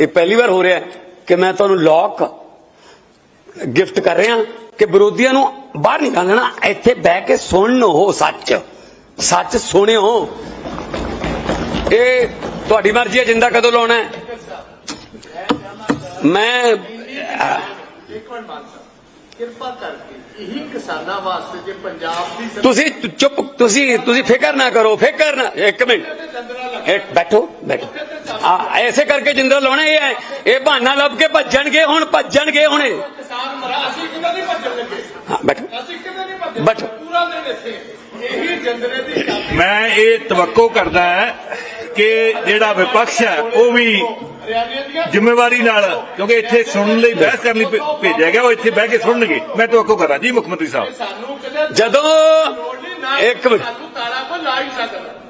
ਇਹ ਪਹਿਲੀ ਵਾਰ ਹੋ ਰਿਹਾ ਕਿ ਮੈਂ ਤੁਹਾਨੂੰ ਲੋਕ ਗਿਫਟ ਕਰ ਰਿਹਾ ਕਿ ਵਿਰੋਧੀਆਂ ਨੂੰ ਬਾਹਰ ਨਿਕਾਲਣਾ ਇੱਥੇ ਬਹਿ ਕੇ ਸੁਣੋ ਸੱਚ। ਸੱਚ ਸੁਣਿਓ। ਇਹ ਤੁਹਾਡੀ ਮਰਜ਼ੀ ਹੈ, ਜਿੰਦਾ ਕਦੋਂ ਲਾਉਣਾ ਮੈਂ ਕਿਰਪਾ ਕਰਕੇ ਇਹੀ ਕਿਸਾਨਾਂ ਵਾਸਤੇ ਜੇ ਪੰਜਾਬ ਦੀ ਤੁਸੀਂ ਚੁੱਪ, ਤੁਸੀਂ ਤੁਸੀਂ ਫਿਕਰ ਨਾ ਕਰੋ, ਫਿਕਰ ਨਾ, ਇੱਕ ਮਿੰਟ। ਇੱਕ, ਬੈਠੋ ਬੈਠੋ। ਐਸੇ ਕਰਕੇ ਜਿੰਦਾ ਲਾਉਣਾ ਇਹ ਹੈ। ਇਹ ਬਹਾਨਾ ਲੱਭ ਕੇ ਭੱਜਣਗੇ ਹੁਣ ਭੱਜਣਗੇ ਹੁਣ। ਇਹ। ਕਿਸਾਨ ਮਰਾ ਅਸੀਂ ਕਿਤੇ ਨਹੀਂ ਭੱਜਣ ਲੱਗੇ? ਹਾਂ ਬੈਠੋ। ਅਸੀਂ ਕਿਤੇ ਨਹੀਂ ਭੱਜਣ ਬੈਠੋ। ਪੂਰਾ ਦਿਨ ਇੱਥੇ। ਇਹੀ ਜੰਦਰੇ ਦੀ ਚਾਬੀ ਮੈਂ ਇਹ ਤਵੱਕੋ ਕਰਦਾ ਹੈ ਕਿ ਜਿਹੜਾ ਵਿਪਕਸ਼ ਹੈ ਉਹ ਵੀ ਜ਼ਿੰਮੇਵਾਰੀ ਨਾਲ ਕਿਉਂਕਿ ਇੱਥੇ ਸੁਣਨ ਲਈ ਬਹਿਸ ਕਰਨ ਭੇਜਿਆ ਗਿਆ ਉਹ ਇੱਥੇ ਬਹਿ ਕੇ ਸੁਣਨਗੇ। ਮੈਂ ਤਵੱਕੋ ਕਰਾਂ ਜੀ ਮੁੱਖ ਮੰਤਰੀ ਸਾਹਿਬ। ਜਦੋਂ ਇੱਕ ਮਿੰਟ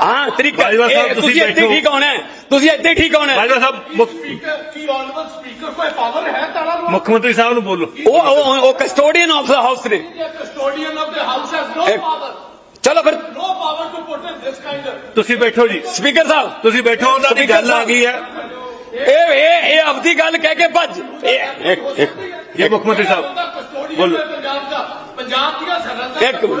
ਹਾਂ ਤਰੀਕਾ ਬਾਜਵਾ ਸਾਹਿਬ, ਇਹ ਤੁਸੀਂ ਤੁਸੀਂ ਇੱਥੇ ਬੈਠੋ। ਠੀਕ ਹੋਣਾ ਹੈ ਤੁਸੀਂ ਇੱਥੇ ਠੀਕ ਹੋਣਾ ਹੈ ਬਾਜਵਾ ਸਾਹਿਬ ਮੁੱਖ ਸਪੀਕਰ ਕੀ ਆਨਰੇਬਲ ਸਪੀਕਰ ਕੋਈ ਪਾਵਰ ਹੈ ਤਾਲਾ ਲਵਾ ਮੁੱਖ ਮੰਤਰੀ ਸਾਹਿਬ ਨੂੰ ਬੋਲੋ ਉਹ ਉਹ- ਉਹ ਕਸਟੋਡੀਅਨ ਆਫ ਦਾ ਹਾਊਸ ਨੇ custodian of the house has no ਇੱਕ- ਪਾਵਰ ਚਲੋ ਫਿਰ no power to put in this kind of ਤੁਸੀਂ ਬੈਠੋ ਜੀ ਸਪੀਕਰ ਸਾਹਿਬ ਤੁਸੀਂ ਬੈਠੋ ਉਹਨਾਂ ਦੀ ਗੱਲ ਆ ਗਈ ਹੈ ਇਹ ਇਹ ਇਹ ਆਪਦੀ ਗੱਲ ਕਹਿ ਕੇ ਭੱਜ ਇਹ ਇੱਕ ਇੱਕ ਜੀ ਮੁੱਖ ਮੰਤਰੀ ਸਾਹਿਬ ਕਸਟੋਡੀਅਨ ਬੋਲੋ। ਹੈ ਪੰਜਾਬ ਦਾ ਪੰਜਾਬ ਦੀਆਂ ਸਰਹੱਦਾਂ ਇੱਕ ਤੇ ਮਿੰਟ।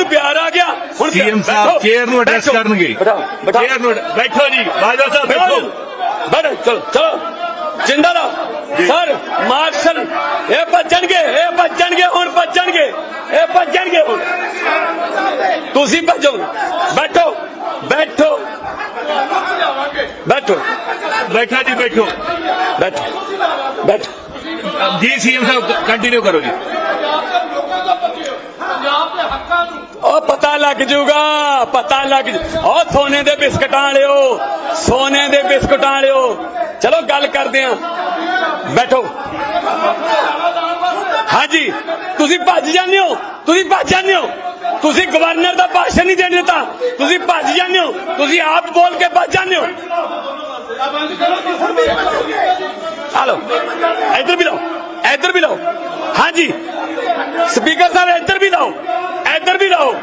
ਗਿਆ ਹੁਣ ਸੀਐਮ ਬੈਠੋ, ਸਾਹਿਬ ਚੇਅਰ ਨੂੰ ਐਡਰੈਸ ਬੈਠੋ, ਕਰਨਗੇ ਬਿਠਾਓ, ਬਿਠਾਓ। ਚੇਅਰ ਨੂੰ ਬੈਠੋ ਜੀ ਬਾਜਵਾ ਸਾਹਿਬ ਬੈਠੋ ਬੈਠੋ ਚਲੋ ਚਲੋ ਜਿੰਦਾ ਰਹੋ ਸਰ ਮਾਰਸ਼ਲ ਇਹ ਭੱਜਣਗੇ ਇਹ ਭੱਜਣਗੇ ਹੁਣ ਭੱਜਣਗੇ ਇਹ ਭੱਜਣਗੇ ਹੁਣ ਤੁਸੀਂ ਭੱਜੋ ਬੈਠੋ ਬੈਠੋ ਬੈਠੋ ਬੈਠਾ ਜੀ ਬੈਠੋ ਬੈਠੋ ਬੈਠੋ ਜੀ ਸੀਐਮ ਸਾਹਿਬ ਕੰਟੀਨਿਊ ਕਰੋ ਜੀ ਪੰਜਾਬ ਦੇ ਲੋਕਾਂ ਦਾ ਪੱਕੇ ਪੰਜਾਬ ਦੇ ਹੱਕਾਂ ਨੂੰ ਉਹ ਪਤਾ ਲੱਗ ਜੂਗਾ, ਪਤਾ ਲੱਗ ਜੂ- ਉਹ ਸੋਨੇ ਦੇ ਬਿਸਕਟਾਂ ਵਾਲਿਓ, ਸੋਨੇ ਦੇ ਬਿਸਕਟਾਂ ਵਾਲਿਓ, ਚਲੋ ਗੱਲ ਕਰਦੇ ਆਂ। ਬੈਠੋ। ਹਾਂਜੀ, ਤੁਸੀਂ ਭੱਜ ਜਾਂਦੇ ਹੋ, ਤੁਸੀਂ ਭੱਜ ਜਾਂਦੇ ਹੋ। ਤੁਸੀਂ ਗਵਰਨਰ ਦਾ ਭਾਸ਼ਣ ਨਹੀਂ ਦੇਣ ਦਿੱਤਾ। ਤੁਸੀਂ ਭੱਜ ਜਾਂਦੇ ਹੋ, ਤੁਸੀਂ ਆਪ ਬੋਲ ਕੇ ਭੱਜ ਜਾਂਦੇ ਹੋ। ਹਲੋ, ਇੱਧਰ ਵੀ ਲਓ, ਇੱਧਰ ਵੀ ਲਓ। ਹਾਂਜੀ, ਸਪੀਕਰ ਸਾਹਿਬ, ਇੱਧਰ ਵੀ ਲਓ, ਇੱਧਰ ਵੀ ਲਓ।